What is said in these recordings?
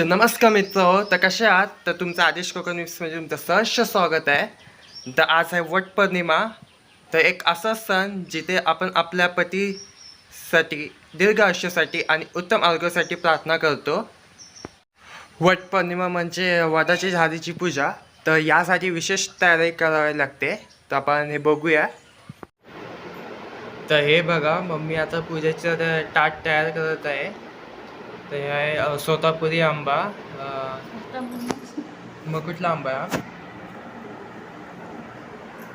तर नमस्कार मित्र तर कसे आहात? तर तुमचं आदेश कोकण न्यूजमध्ये तुमचं सहर्ष स्वागत आहे. तर आज आहे वटपौर्णिमा तर एक असा सण जिथे आपण आपल्या पतीसाठी दीर्घ आयुष्यासाठी आणि उत्तम आरोग्यासाठी प्रार्थना करतो. वटपौर्णिमा म्हणजे वडाची झाडीची पूजा. तर यासाठी विशेष तयारी करावी लागते. तर आपण हे बघूया. तर हे बघा मम्मी आता पूजेचं ताट तयार करत आहे. तर हे आहे सोतापुरी आंबा मग कुठला आंबा आहे हा?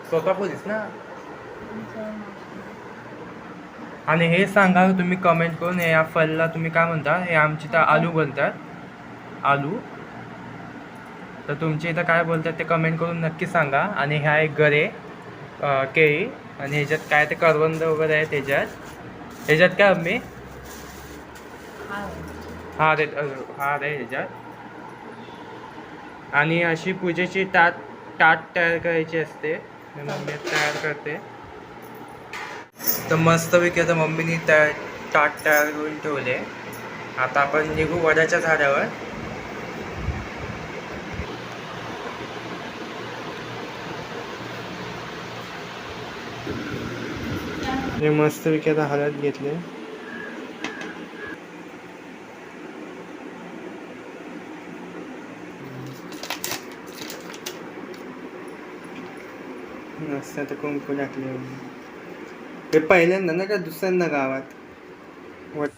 सोतापुरीच ना? आणि हे सांगा तुम्ही कमेंट करून हे या फलला तुम्ही काय म्हणता? हे आमची तर आलू बोलतात. आलू. तर तुमच्या इथं काय बोलतात ते कमेंट करून नक्की सांगा. आणि ह्या एक गरे केळी. आणि ह्याच्यात काय ते करवंद वगैरे आहे त्याच्यात ह्याच्यात काय मी हा रे हा रे ह्याच्यात. आणि अशी पूजेची ताट ताट तयार करायची असते. मम्मी तयार करते. तर मस्तपैकी आता मम्मीने तयार ताट तयार करून ठेवले. आता आपण निघू वडाच्या झाडावर. मस्तपैकी आता हळद घेतले. मस्त आता कुंकू टाकले हे पहिल्यांदा ना का दुसऱ्यांदा गावात? वट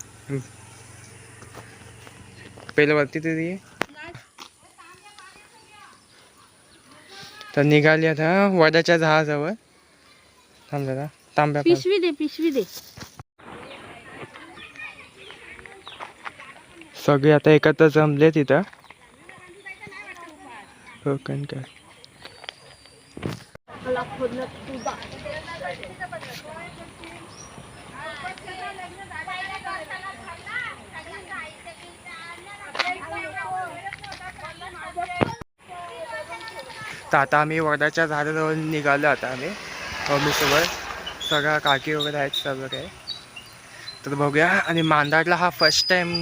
पहिलं वरती तरी. तर निघाली आता वडाच्या झाडाजवळ थांब जरा तांब्या. पिशवी दे पिशवी दे. सगळे आता एकत्र जमले तिथं. कोकण काय तर आता आम्ही वर्धाच्या झाडाजवळ निघालो आता आम्ही. मम्मीसोबत सगळ्या काकी वगैरे आहेत सगळं. काही तर बघूया आणि मांदाडला हा फर्स्ट टाइम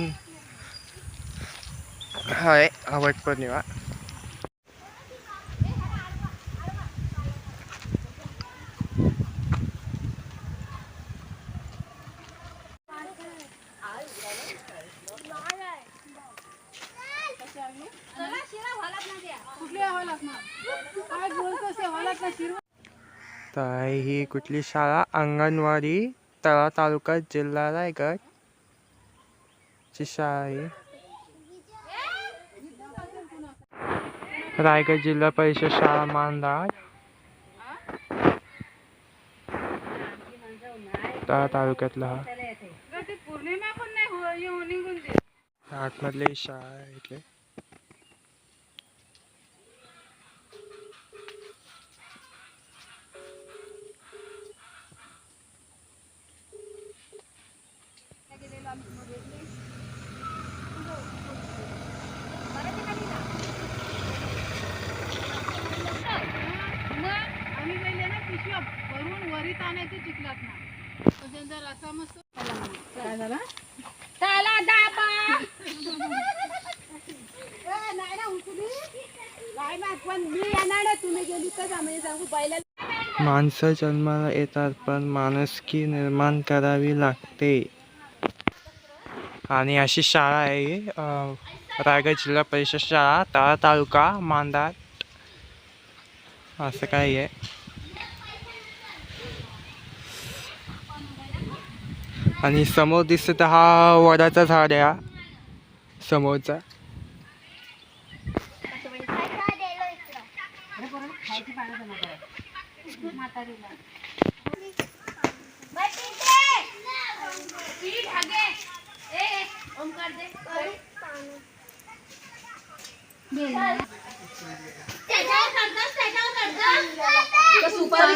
आहे आवड पौर्णिमा. तर ही कुठली शाळा? अंगणवाडी तळा तालुका जिल्हा रायगड. ची शाळा आहे रायगड जिल्हा परिषद शाळा मांदाड तळा तालुक्यातला हा. दे. आतमधली शाळा इथले मग आम्ही पहिले ना पिशव्या भरून वरीत आणायचं चिखलात ना तर त्यांचा रसा मस्त काय झाला त्याला दाबा नाही ना काय ना पण मी येणार ना तुम्ही गेली तर आम्ही सांगू पहिल्या माणसं जन्माला येतात पण माणुसकी निर्माण करावी लागते. आणि अशी शाळा आहे रायगड जिल्हा परिषद शाळा तळा तालुका मांदाड असं काही आहे. आणि समोर दिसत हा वडाचा झाड आहे समोरचा. सुपारी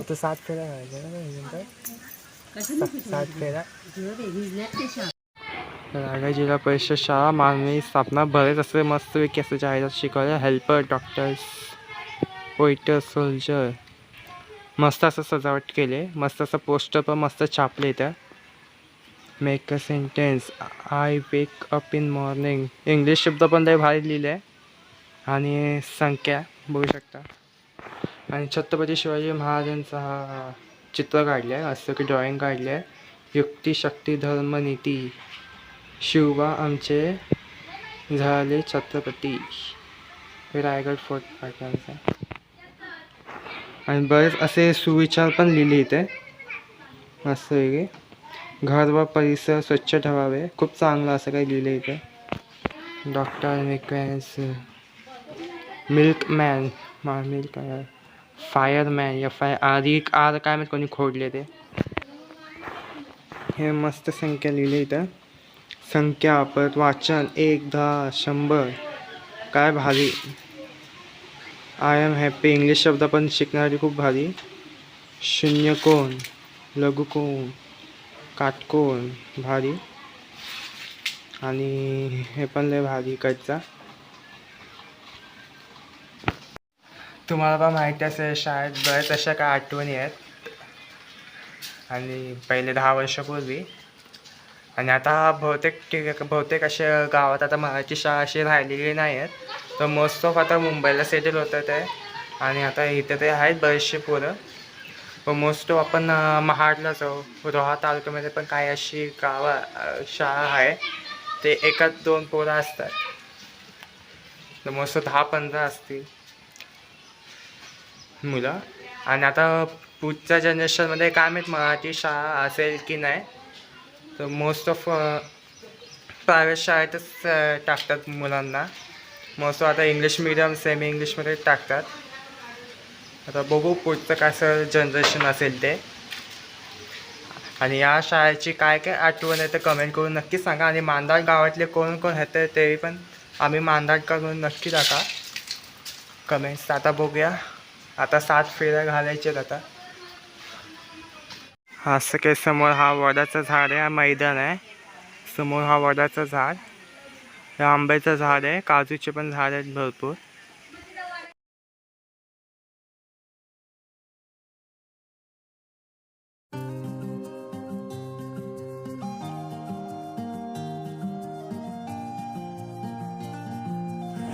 आता सात फेऱ्या सात ना रायगड जिल्हा परिषद शाळा मानवी स्थापना बरेच असे मस्तपैकी असं जाहिरात शिकवल्या. हेल्पर डॉक्टर्स वेटर सोल्जर मस्त असं सजावट केले. मस्त असं पोस्टर पण मस्त छापले त्या. Make a sentence I wake up in morning English शब्द पण लय भारी लिहिले आणि संख्या बघू शकता. आणि छत्रपती शिवाजी महाराजांचा हा चित्र काढलं आहे असं की ड्रॉईंग काढले आहे युक्ती शक्ती धर्म नीती. शिवबा आमचे झाले छत्रपती. हे रायगड फोर्ट पाटलांचा. आणि बरेच असे सुविचार पण लिहिले इथे. मस्त वेगळे घर व परिसर स्वच्छ ठेवावे. खूप चांगलं असं काही लिहिलं इथे. डॉक्टर मेकॅन्स मिल्कमॅन मा मिल्क फायरमॅन या फाय आधी आर काय माहित कोणी खोडले ते हे मस्त संख्या लिहिली इथं संख्या परत वाचन एक दहा शंभर काय भारी। आय एम हॅपी इंग्लिश शब्द पण शिकणारी खूप भारी। शून्य कोण? लघुकोण काटकोण भारी। आणि हे पण लय भारी इकडचा तुम्हाला पण माहिती असेल शाळेत बऱ्याच अशा काय आठवणी आहेत. आणि पहिले दहा वर्षापूर्वी. आणि आता बहुतेक ठिक बहुतेक अशा गावात आता मराठी शाळा अशी राहिलेली नाही आहेत तर मोस्ट ऑफ आता मुंबईला सेटल होतं ते. आणि आता इथे ते आहेत बरेचसे पोरं. पण मोस्ट ऑफ आपण महाडला जाऊ. रोहा तालुक्यामध्ये पण काही अशी गावं शाळा आहे. ते एकाच दोन पोरं असतात. तर मोस्ट दहा पंधरा असतील. मुलं. आणि आता पुढच्या जनरेशनमध्ये काय माहीत मराठी शाळा असेल की नाही तर मोस्ट ऑफ प्रायव्हेट शाळेतच टाकतात मुलांना. मोस्ट ऑफ आता इंग्लिश मिडियम सेमी इंग्लिशमध्ये टाकतात. आता बघू पुढचं कसं जनरेशन असेल ते. आणि या शाळेची काय काय आठवण आहे ते कमेंट करून नक्की सांगा. आणि मांदाड गावातले कोण कोण आहेत ते पण आम्ही मांदाड करून नक्की टाका. कमेंट्स आता बघूया. आता सात फेऱ्या घालायच्यात आता. हा असं काही समोर हा वडाचं झाड आहे हा मैदान आहे. समोर हा वडाचं झाड हे आंब्याचं झाड आहे काजूचे पण झाड आहेत भरपूर.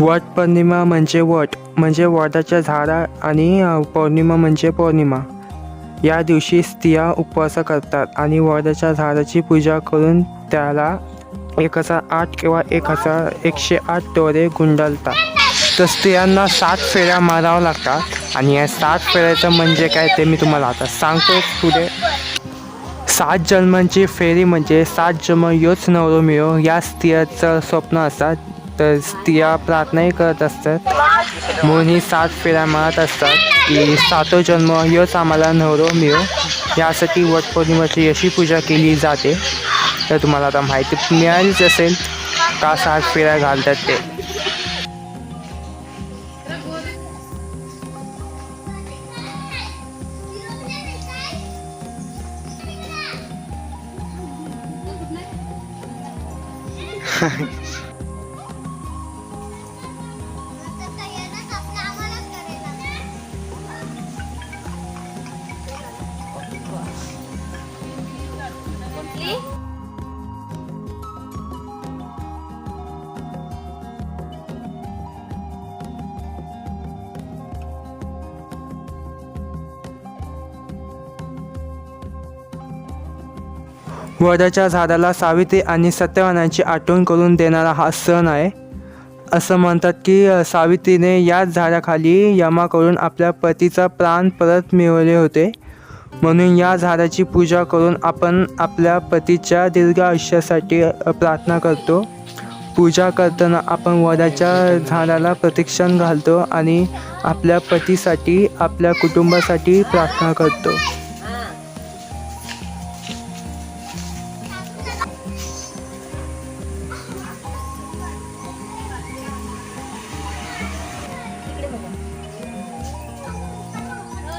वट पौर्णिमा म्हणजे वट म्हणजे वडाच्या झाडा आणि पौर्णिमा म्हणजे पौर्णिमा. या दिवशी स्त्रिया उपवास करतात आणि वडाच्या झाडाची पूजा करून त्याला एक हजार आठ किंवा एक हजार एकशे आठ दोरे गुंडाळतात. तर स्त्रियांना सात फेऱ्या मारावं लागतात आणि या सात फेऱ्याचं म्हणजे काय ते मी तुम्हाला आता सांगतो पुढे. सात जन्मांची फेरी म्हणजे सात जन्म योच नवरो मिळो या स्त्रियाचं स्वप्न असतात. तर स्त्रिया प्रार्थनाही करत असतात. म्हणून ही सात फेऱ्या मारत असतात की सातो जन्म योच आम्हाला नवरो मिळो. यासाठी वटपौर्णिमेची अशी पूजा केली जाते. तर तुम्हाला आता माहिती मिळालीच असेल का सात फेऱ्या घालतात ते. वडाच्या झाडाला सावित्री आणि सत्यवानाची आठवण करून देणारा हा सण आहे. असं म्हणतात की सावित्रीने याच झाडाखाली यमाकडून आपल्या पतीचा प्राण परत मिळवले होते. म्हणून या झाडाची पूजा करून आपण आपल्या पतीच्या दीर्घ आयुष्यासाठी प्रार्थना करतो. पूजा करताना आपण वडाच्या झाडाला प्रतीक्षण घालतो आणि आपल्या पतीसाठी आपल्या कुटुंबासाठी प्रार्थना करतो.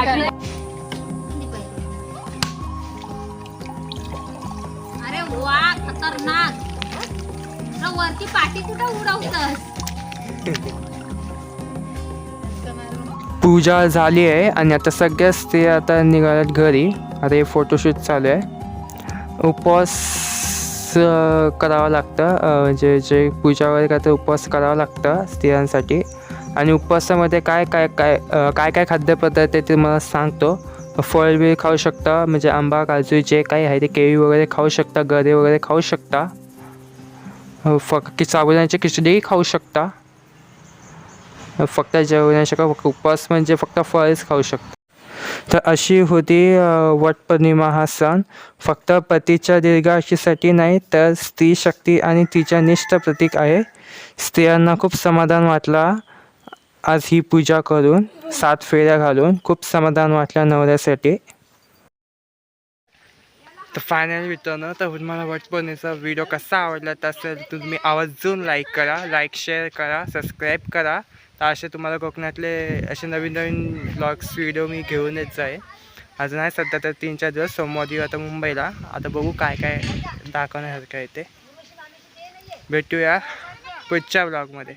अरे वा खतरनाक. वरती पाठी कुठं उडवतस? पूजा झाली आहे आणि आता सगळ्या स्त्रिया आता निघाल्यात घरी. आता हे फोटोशूट चालू आहे. उपवास करावं लागतं. म्हणजे जे पूजा वगैरे करतं उपवास करावं लागतं स्त्रियांसाठी. आणि उपवासामध्ये काय काय काय काय काय खाद्यपदार्थ आहे ते मला सांगतो. फळ बी खाऊ शकता म्हणजे आंबा काजू जे काही आहे ते केळी वगैरे खाऊ शकता गरे वगैरे खाऊ शकता. फक्त साबुदाण्याची खिचडीही खाऊ शकता. फक्त जेवू नाही फक्त उपवास म्हणजे फक्त फळच खाऊ शकता. तर अशी होती वटपौर्णिमा हा सण. फक्त पतीच्या दीर्घाशीसाठी नाही तर स्त्री शक्ती आणि तिच्या निष्ठ प्रतीक आहे. स्त्रियांना खूप समाधान वाटला. आज ही पूजा करून सात फेऱ्या घालून खूप समाधान वाटलं नवऱ्यासाठी. तर फायनल मित्रांनो तर मला वटपौर्णिमेचा व्हिडिओ कसा आवडला तर असेल तुम्ही आवर्जून लाईक करा लाईक शेअर करा सबस्क्राईब करा. तर असे तुम्हाला कोकणातले असे नवीन नवीन ब्लॉग्स व्हिडिओ मी घेऊन येत जाईल अजून आहे सध्या तर तीन चार दिवस सोमवारी आता मुंबईला. आता बघू काय काय दाखवण्यासारखं आहे ते. भेटूया पुढच्या ब्लॉगमध्ये